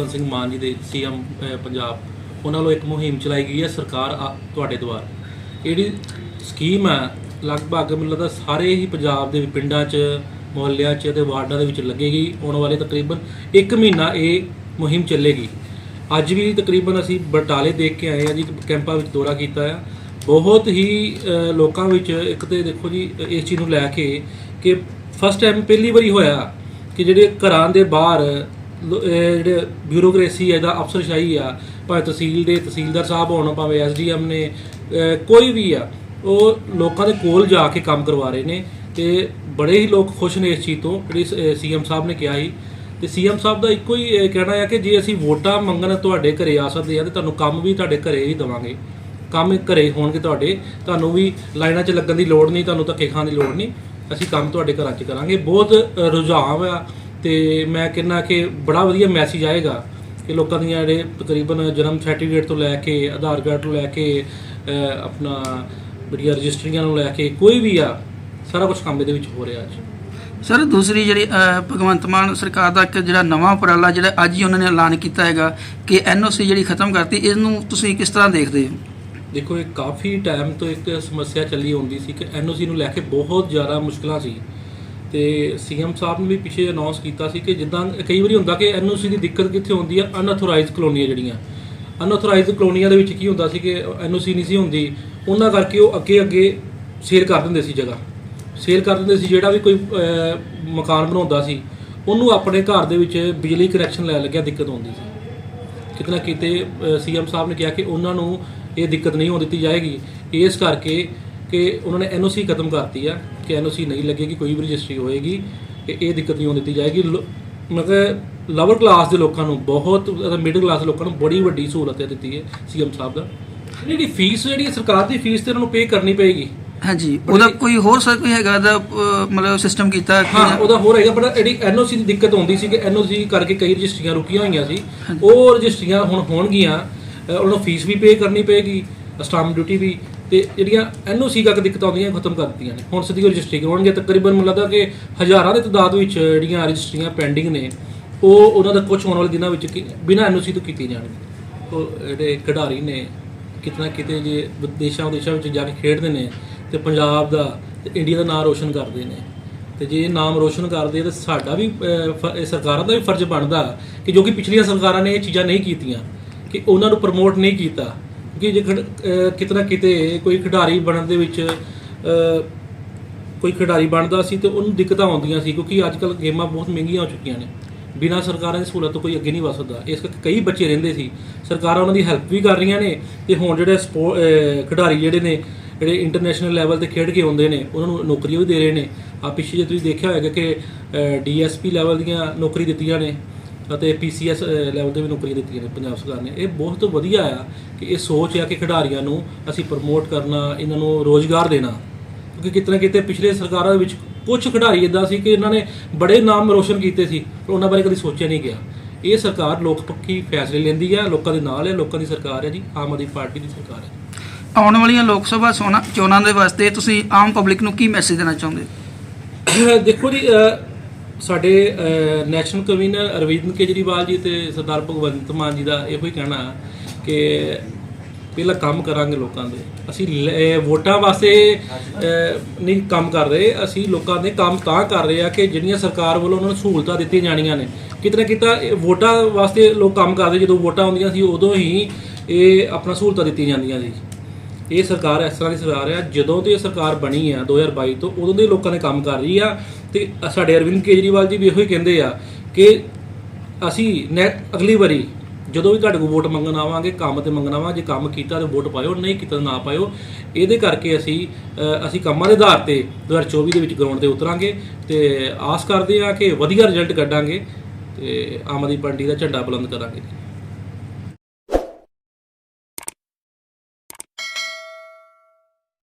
ਭਗਵੰਤ ਸਿੰਘ ਮਾਨ ਜੀ ਦੇ ਸੀਐਮ ਪੰਜਾਬ, ਉਹਨਾਂ ਵੱਲੋਂ ਇੱਕ ਮੁਹਿੰਮ ਚਲਾਈ ਗਈ ਹੈ ਸਰਕਾਰ ਆ- ਤੁਹਾਡੇ ਦੁਆਰ। ਜਿਹੜੀ ਸਕੀਮ ਹੈ ਲਗਭਗ ਮੈਨੂੰ ਲੱਗਦਾ ਸਾਰੇ ਹੀ ਪੰਜਾਬ ਦੇ ਪਿੰਡਾਂ 'ਚ, ਮੁਹੱਲਿਆਂ 'ਚ ਤੇ ਵਾਰਡਾਂ ਦੇ ਵਿੱਚ ਲੱਗੇਗੀ ਆਉਣ ਵਾਲੇ ਤਕਰੀਬਨ 1 ਮਹੀਨਾ ਇਹ ਮੁਹਿੰਮ ਚੱਲੇਗੀ। ਅੱਜ ਵੀ ਤਕਰੀਬਨ ਅਸੀਂ ਬਟਾਲੇ ਦੇਖ ਕੇ ਆਏ ਆ ਜੀ ਕੈਂਪਾਂ ਵਿੱਚ ਦੌਰਾ ਕੀਤਾ ਆ। ਬਹੁਤ ਹੀ ਲੋਕਾਂ ਵਿੱਚ ਇੱਕ ਤੇ ਦੇਖੋ ਜੀ, ਇਸ ਚੀਜ਼ ਨੂੰ ਲੈ ਕੇ ਕਿ ਫਸਟ ਟਾਈਮ ਪਹਿਲੀ ਵਾਰੀ ਹੋਇਆ ਕਿ ਜਿਹੜੇ ਘਰਾਂ ਦੇ ਬਾਹਰ ਲੋ- ਇਹ ਜਿਹੜੇ ਬਿਊਰੋਕ੍ਰੇਸੀ ਹੈ ਦਾ ਅਫਸਰਸ਼ਾਹੀ ਆ। ਭਾਵੇਂ ਤਹਿਸੀਲ ਦੇ ਤਹਿਸੀਲਦਾਰ ਸਾਹਿਬ ਹੋਣ ਭਾਵੇਂ ਐਸਡੀਐਮ ਨੇ ਅ, ਕੋਈ ਵੀ ਆ ਉਹ ਲੋਕਾਂ ਦੇ ਕੋਲ ਜਾ ਕੇ ਕੰਮ ਕਰਵਾ ਰਹੇ ਨੇ ਤੇ ਬੜੇ ਹੀ ਲੋਕ ਖੁਸ਼ ਨੇ ਇਸ ਚੀਜ਼ ਤੋਂ ਜਿਹੜੀ ਸੀਐਮ ਸਾਹਿਬ ਨੇ ਕਿਹਾ ਸੀ। ਤੇ ਸੀਐਮ ਸਾਹਿਬ ਦਾ ਇੱਕੋ ਹੀ ਇਹ ਕਹਿਣਾ ਹੈ ਕਿ ਜੇ ਅਸੀਂ ਵੋਟਾਂ ਮੰਗਣ ਤੁਹਾਡੇ ਘਰੇ ਆ ਸਕਦੇ ਆ ਤੇ ਤੁਹਾਨੂੰ ਕੰਮ ਵੀ ਤੁਹਾਡੇ ਘਰੇ ਹੀ ਦਵਾਂਗੇ। ਕੰਮ ਘਰੇ ਹੋਣਗੇ ਤੁਹਾਡੇ ਤੁਹਾਨੂੰ ਵੀ ਲਾਈਨਾਂ 'ਚ ਲੱਗਣ ਦੀ ਲੋੜ ਨਹੀਂ ਤੁਹਾਨੂੰ ਧੱਕੇ ਖਾਣ ਦੀ ਲੋੜ ਨਹੀਂ। ਅਸੀਂ ਕੰਮ ਤੁਹਾਡੇ ਘਰਾਂ 'ਚ ਕਰਾਂਗੇ। ਬਹੁਤ ਅ, ਰੁਝਾਨ ਆ। ਤੇ ਮੈਂ ਕਹਿੰਦਾ ਕਿ ਬੜਾ ਵਧੀਆ ਮੈਸੇਜ ਆਏਗਾ ਕਿ ਲੋਕਾਂ ਦੀਆਂ ਜਿਹੜੇ ਤਕਰੀਬਨ ਜਨਮ ਸਰਟੀਫਿਕੇਟ ਤੋਂ ਲੈ ਕੇ ਆਧਾਰ ਕਾਰਡ ਤੋਂ ਲੈ ਕੇ ਆਪਣਾ ਜਿਹੜੀਆਂ ਰਜਿਸਟਰੀਆਂ ਨੂੰ ਲੈ ਕੇ ਕੋਈ ਵੀ ਆ ਸਾਰਾ ਕੁਝ ਕੰਮ ਇਹਦੇ ਵਿੱਚ ਹੋ ਰਿਹਾ ਅੱਜ। ਸਰ ਦੂਸਰੀ ਜਿਹੜੀ ਭਗਵੰਤ ਮਾਨ ਸਰਕਾਰ ਦਾ ਇੱਕ ਜਿਹੜਾ ਨਵਾਂ ਉਪਰਾਲਾ ਜਿਹੜਾ ਅੱਜ ਹੀ ਉਹਨਾਂ ਨੇ ਐਲਾਨ ਕੀਤਾ ਹੈਗਾ ਕਿ ਐਨਓਸੀ ਜਿਹੜੀ ਖਤਮ ਕਰਤੀ ਇਹਨੂੰ ਤੁਸੀਂ ਕਿਸ ਤਰ੍ਹਾਂ ਦੇਖਦੇ ਹੋ? ਦੇਖੋ ਇਹ ਕਾਫੀ ਟਾਈਮ ਤੋਂ ਇੱਕ ਸਮੱਸਿਆ ਚੱਲੀ ਹੁੰਦੀ ਸੀ ਕਿ ਐਨਓਸੀ ਨੂੰ ਲੈ ਕੇ ਬਹੁਤ ਜ਼ਿਆਦਾ ਮੁਸ਼ਕਲਾਂ ਸੀ। ਤੇ ਸੀਐਮ ਸਾਹਿਬ ਨੇ ਵੀ ਪਿੱਛੇ ਅਨਾਉਂਸ ਕੀਤਾ ਸੀ ਕਿ ਜਿੱਦਾਂ ਕਈ ਵਾਰੀ ਹੁੰਦਾ ਕਿ ਐਨਓਸੀ ਦੀ ਦਿੱਕਤ ਕਿੱਥੇ ਹੁੰਦੀ ਆ? ਅਨਆਥੋਰਾਈਜ਼ਡ ਕਲੋਨੀਆਂ ਜਿਹੜੀਆਂ। ਅਨਆਥੋਰਾਈਜ਼ਡ ਕਲੋਨੀਆਂ ਦੇ ਵਿੱਚ ਕੀ ਹੁੰਦਾ ਸੀ ਕਿ ਐਨਓਸੀ ਨਹੀਂ ਸੀ ਹੁੰਦੀ, ਉਹਨਾਂ ਕਰਕੇ ਉਹ ਅੱਗੇ ਅੱਗੇ ਸੇਲ ਕਰ ਦਿੰਦੇ ਸੀ ਜਗ੍ਹਾ। ਸੇਲ ਕਰ ਦਿੰਦੇ ਸੀ ਜਿਹੜਾ ਵੀ ਕੋਈ ਮਕਾਨ ਬਣਾਉਂਦਾ ਸੀ। ਉਹਨੂੰ ਆਪਣੇ ਘਰ ਦੇ ਵਿੱਚ ਬਿਜਲੀ ਕਨੈਕਸ਼ਨ ਲੈ ਲੱਗਿਆ ਦਿੱਕਤ ਆਉਂਦੀ ਸੀ। ਕਿਤੇ ਨਾ ਕਿਤੇ ਸੀਐਮ ਸਾਹਿਬ ਨੇ ਕਿਹਾ ਕਿ ਉਹਨਾਂ ਨੂੰ ਇਹ ਦਿੱਕਤ ਨਹੀਂ ਹੋਣ ਦਿੱਤੀ ਜਾਏਗੀ। ਇਸ ਕਰਕੇ ਕਿ ਉਹਨਾਂ ਨੇ ਐਨਓਸੀ ਖਤਮ ਕਰਤੀ ਆ ਕਿ ਐਨਓਸੀ ਨਹੀਂ ਲੱਗੇਗੀ ਕੋਈ ਵੀ ਰਜਿਸਟਰੀ ਹੋਏਗੀ ਕਿ ਇਹ ਦਿੱਕਤ ਨਹੀਂ ਹੋਣ ਦਿੱਤੀ ਜਾਏਗੀ? ਮਤਲਬ ਲਵਰ ਕਲਾਸ ਦੇ ਲੋਕਾਂ ਨੂੰ ਬਹੁਤ ਮਿਡਲ ਕਲਾਸ ਲੋਕਾਂ ਨੂੰ ਬੜੀ ਵੱਡੀ ਸਹੂਲਤ ਇਹ ਦਿੱਤੀ ਹੈ ਸੀਐਮ ਸਾਹਿਬ ਦਾ। ਜਿਹੜੀ ਫੀਸ ਜਿਹੜੀ ਸਰਕਾਰ ਦੀ ਫੀਸ ਤੇ ਉਹਨਾਂ ਨੂੰ ਪੇ ਕਰਨੀ ਪਏਗੀ। ਹਾਂਜੀ ਉਹਦਾ ਕੋਈ ਹੋਰ ਸਰ ਕੋਈ ਹੈਗਾ ਦਾ ਮਤਲਬ ਸਿਸਟਮ ਕੀਤਾ ਕਿ ਹਾਂ ਉਹਦਾ ਹੋਰ ਹੈਗਾ ਪਰ ਜਿਹੜੀ ਐਨਓਸੀ ਦੀ ਦਿੱਕਤ ਹੁੰਦੀ ਸੀ ਕਿ ਐਨਓਸੀ ਕਰਕੇ ਕਈ ਰਜਿਸਟਰੀਆਂ ਰੁਕੀਆਂ ਹੋਈਆਂ ਸੀ। ਉਹ ਰਜਿਸਟਰੀਆਂ ਹੁਣ ਹੋਣਗੀਆਂ ਉਹਨਾਂ ਨੂੰ ਫੀਸ ਵੀ ਪੇ ਕਰਨੀ ਪਏਗੀ ਸਟਾਂਪ ਡਿਊਟੀ ਵੀ ਤੇ ਜਿਹੜੀਆਂ ਐਨਓਸੀ ਕਰਕੇ ਦਿੱਕਤਾਂ ਆਉਂਦੀਆਂ ਖਤਮ ਕਰ ਦਿੱਤੀਆਂ ਨੇ। ਹੁਣ ਸਿੱਧੀ ਰਜਿਸਟਰੀ ਕਰਵਾਉਣਗੇ ਤਕਰੀਬਨ ਮੈਨੂੰ ਲੱਗਦਾ ਕਿ ਹਜ਼ਾਰਾਂ ਦੇ ਤਦਾਦ ਵਿੱਚ ਜਿਹੜੀਆਂ ਰਜਿਸਟਰੀਆਂ ਪੈਂਡਿੰਗ ਨੇ, ਉਹ ਉਹਨਾਂ ਦਾ ਕੁਝ ਆਉਣ ਵਾਲੇ ਦਿਨਾਂ ਵਿੱਚ ਕੀ- ਬਿਨਾਂ ਐਨਓਸੀ ਤੋਂ ਕੀਤੀ ਜਾਣਗੀਆਂ। ਉਹ ਜਿਹੜੇ ਖਿਡਾਰੀ ਨੇ, ਕਿਤਨਾ ਕਿਤੇ ਜੇ ਵਿਦੇਸ਼ਾਂ ਵਿਦੇਸ਼ਾਂ ਵਿੱਚ ਜਾ ਕੇ ਖੇਡਦੇ ਨੇ ਤੇ ਪੰਜਾਬ ਦਾ ਤੇ ਇੰਡੀਆ ਦਾ ਨਾਮ ਰੋਸ਼ਨ ਕਰਦੇ ਨੇ, ਤੇ ਜੇ ਨਾਮ ਰੋਸ਼ਨ ਕਰਦੇ ਤੇ ਸਾਡਾ ਵੀ ਸਰਕਾਰਾਂ ਦਾ ਵੀ ਫਰਜ਼ ਬਣਦਾ ਕਿ ਜੋ ਕਿ ਪਿਛਲੀਆਂ ਸਰਕਾਰਾਂ ਨੇ ਇਹ ਚੀਜ਼ਾਂ ਨਹੀਂ ਕੀਤੀਆਂ, ਕਿ ਉਹਨਾਂ ਨੂੰ ਪ੍ਰਮੋਟ ਨਹੀਂ ਕੀਤਾ ਕਿ ਜੇ ਖਿਡ- ਕਿਤੇ ਨਾ ਕਿਤੇ ਕੋਈ ਖਿਡਾਰੀ ਬਣਨ ਦੇ ਵਿੱਚ ਕੋਈ ਖਿਡਾਰੀ ਬਣਦਾ ਸੀ ਤੇ ਉਹਨੂੰ ਦਿੱਕਤਾਂ ਆਉਂਦੀਆਂ ਸੀ, ਕਿਉਂਕਿ ਅੱਜ ਕੱਲ ਗੇਮਾਂ ਬਹੁਤ ਮਹਿੰਗੀਆਂ ਹੋ ਚੁੱਕੀਆਂ ਨੇ। ਬਿਨਾਂ ਸਰਕਾਰਾਂ ਦੀ ਸਹੂਲਤ ਤੋਂ ਕੋਈ ਅੱਗੇ ਨਹੀਂ ਵਧ ਸਕਦਾ। ਇਸ ਕਰਕੇ ਕਈ ਬੱਚੇ ਰਹਿੰਦੇ ਸੀ। ਸਰਕਾਰਾਂ ਉਹਨਾਂ ਦੀ ਹੈਲਪ ਵੀ ਕਰ ਰਹੀਆਂ ਨੇ ਤੇ ਹੁਣ ਜਿਹੜੇ ਸਪੋ- ਖਿਡਾਰੀ ਜਿਹੜੇ ਨੇ, ਜਿਹੜੇ ਇੰਟਰਨੈਸ਼ਨਲ ਲੈਵਲ ਤੇ ਖੇਡ ਕੇ ਆਉਂਦੇ ਨੇ, ਉਹਨਾਂ ਨੂੰ ਨੌਕਰੀਆਂ ਵੀ ਦੇ ਰਹੇ ਨੇ। ਆ ਪਿੱਛੇ ਜੇ ਤੁਸੀਂ ਦੇਖਿਆ ਹੋਵੇਗਾ ਕਿ ਡੀਐਸਪੀ ਲੈਵਲ ਦੀਆਂ ਨੌਕਰੀ ਦਿੱਤੀਆਂ ਨੇ। ਅਤੇ ਪੀਸੀਐਸ ਲੈਵਲ ਤੇ ਵੀ ਨੌਕਰੀਆਂ ਦਿੱਤੀਆਂ ਨੇ ਪੰਜਾਬ ਸਰਕਾਰ ਨੇ। ਇਹ ਬਹੁਤ ਵਧੀਆ ਆ ਕਿ ਇਹ ਸੋਚ ਆ ਕਿ ਖਿਡਾਰੀਆਂ ਨੂੰ ਅਸੀਂ ਪ੍ਰਮੋਟ ਕਰਨਾ ਇਹਨਾਂ ਨੂੰ ਰੋਜ਼ਗਾਰ ਦੇਣਾ। ਕਿਉਂਕਿ ਕਿਤੇ ਨਾ ਕਿਤੇ ਪਿਛਲੇ ਸਰਕਾਰਾਂ ਦੇ ਵਿੱਚ ਕੁਝ ਖਿਡਾਰੀ ਇਦਾਂ ਸੀ ਕਿ ਇਹਨਾਂ ਨੇ ਬੜੇ ਨਾਮ ਰੋਸ਼ਨ ਕੀਤੇ ਸੀ ਪਰ ਉਹਨਾਂ ਬਾਰੇ ਕਦੀ ਸੋਚਿਆ ਨਹੀਂ ਗਿਆ। ਇਹ ਸਰਕਾਰ ਲੋਕ ਪੱਖੀ ਫੈਸਲੇ ਲੈਂਦੀ ਹੈ ਲੋਕਾਂ ਦੇ ਨਾਲ ਹੈ ਲੋਕਾਂ ਦੀ ਸਰਕਾਰ ਹੈ ਜੀ ਆਮ ਆਦਮੀ ਪਾਰਟੀ ਦੀ ਸਰਕਾਰ ਹੈ ਆਉਣ ਵਾਲੀਆਂ ਲੋਕ ਸਭਾ ਚੋਣਾਂ ਦੇ ਵਾਸਤੇ ਤੁਸੀਂ ਆਮ ਪਬਲਿਕ ਨੂੰ ਕੀ ਮੈਸੇਜ ਦੇਣਾ ਚਾਹੁੰਦੇ ਜੀ, ਦੇਖੋ ਜੀ ਸਾਡੇ ਨੈਸ਼ਨਲ ਕਨਵੀਨਰ ਅਰਵਿੰਦ ਕੇਜਰੀਵਾਲ ਜੀ ਤੇ ਸਰਦਾਰ ਭਗਵੰਤ ਮਾਨ ਜੀ ਦਾ ਇਹੋ ਹੀ ਕਹਿਣਾ ਕਿ ਪਹਿਲਾਂ ਕੰਮ ਕਰਾਂਗੇ ਲੋਕਾਂ ਦੇ। ਅਸੀਂ ਲੈ- ਵੋਟਾਂ ਵਾਸਤੇ ਨਹੀਂ ਕੰਮ ਕਰ ਰਹੇ। ਅਸੀਂ ਲੋਕਾਂ ਦੇ ਕੰਮ ਤਾਂ ਕਰ ਰਹੇ ਆ ਕਿ ਜਿਹੜੀਆਂ ਸਰਕਾਰ ਵੱਲੋਂ ਉਹਨਾਂ ਨੂੰ ਸਹੂਲਤਾਂ ਦਿੱਤੀਆਂ ਜਾਣੀਆਂ ਨੇ। ਕਿਤੇ ਨਾ ਕਿਤੇ ਵੋਟਾਂ ਵਾਸਤੇ ਲੋਕ ਕੰਮ ਕਰਦੇ। ਜਦੋਂ ਵੋਟਾਂ ਆਉਂਦੀਆਂ ਸੀ, ਉਦੋਂ ਹੀ ਇਹ ਆਪਣਾ ਸਹੂਲਤਾਂ ਦਿੱਤੀਆਂ ਜਾਂਦੀਆਂ ਸੀ। ਇਹ ਸਰਕਾਰ ਇਸ ਤਰ੍ਹਾਂ ਦੀ ਸਰਕਾਰ ਆ, ਜਦੋਂ ਤੋਂ ਇਹ ਸਰਕਾਰ ਬਣੀ ਆ 2022 ਤੋਂ, ਉਦੋਂ ਦੇ ਲੋਕਾਂ ਨੇ ਕੰਮ ਕਰ ਰਹੀ ਆ। ਤੇ ਸਾਡੇ ਅਰਵਿੰਦ ਕੇਜਰੀਵਾਲ ਜੀ ਵੀ ਇਹੋ ਹੀ ਕਹਿੰਦੇ ਆ ਕਿ ਅਸੀਂ ਨੈ ਅਗਲੀ ਵਾਰੀ ਜਦੋਂ ਵੀ ਤੁਹਾਡੇ ਕੋਲ ਵੋਟ ਮੰਗਣ ਆਵਾਂਗੇ, ਕੰਮ ਤੇ ਮੰਗਣ ਆਵਾਂ ਜੇ ਕੰਮ ਕੀਤਾ ਤੇ ਵੋਟ ਪਾਇਓ, ਨਹੀਂ ਕੀਤਾ ਤਾਂ ਨਾ ਪਾਇਓ। ਇਹਦੇ ਕਰਕੇ ਅਸੀਂ ਅਸੀਂ ਕੰਮਾਂ ਦੇ ਆਧਾਰ ਤੇ 2024 ਦੇ ਵਿੱਚ ਗਰਾਊਂਡ ਤੇ ਉਤਰਾਂਗੇ ਤੇ ਆਸ ਕਰਦੇ ਹਾਂ ਕਿ ਵਧੀਆ ਰਿਜ਼ਲਟ ਕੱਢਾਂਗੇ ਤੇ ਆਮ ਆਦਮੀ ਪਾਰਟੀ ਦਾ ਝੰਡਾ ਬੁਲੰਦ ਕਰਾਂਗੇ।